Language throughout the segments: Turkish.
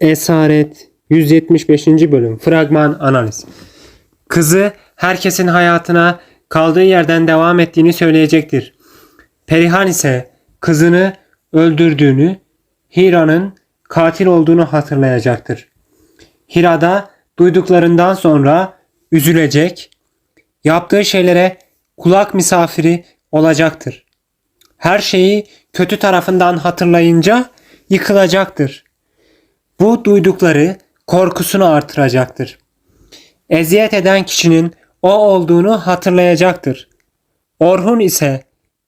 Esaret 175. bölüm Fragman analiz Kızı herkesin hayatına kaldığı yerden devam ettiğini söyleyecektir. Perihan ise kızını öldürdüğünü, Hira'nın katil olduğunu hatırlayacaktır. Hira da duyduklarından sonra üzülecek, yaptığı şeylere kulak misafiri olacaktır. Her şeyi kötü tarafından hatırlayınca yıkılacaktır. Bu duydukları korkusunu artıracaktır. Eziyet eden kişinin o olduğunu hatırlayacaktır. Orhun ise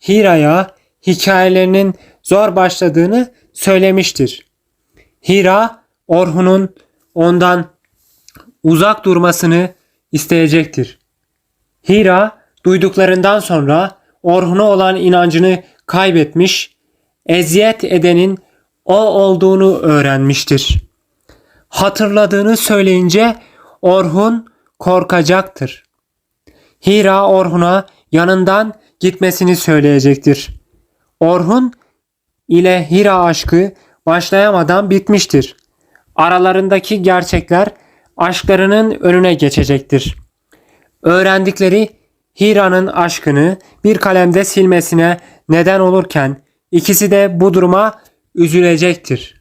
Hira'ya hikayelerinin zor başladığını söylemiştir. Hira Orhun'un ondan uzak durmasını isteyecektir. Hira duyduklarından sonra Orhun'a olan inancını kaybetmiş, eziyet edenin o olduğunu öğrenmiştir. Hatırladığını söyleyince Orhun korkacaktır. Hira Orhun'a yanından gitmesini söyleyecektir. Orhun ile Hira aşkı başlayamadan bitmiştir. Aralarındaki gerçekler aşklarının önüne geçecektir. Öğrendikleri Hira'nın aşkını bir kalemde silmesine neden olurken ikisi de bu duruma üzülecektir.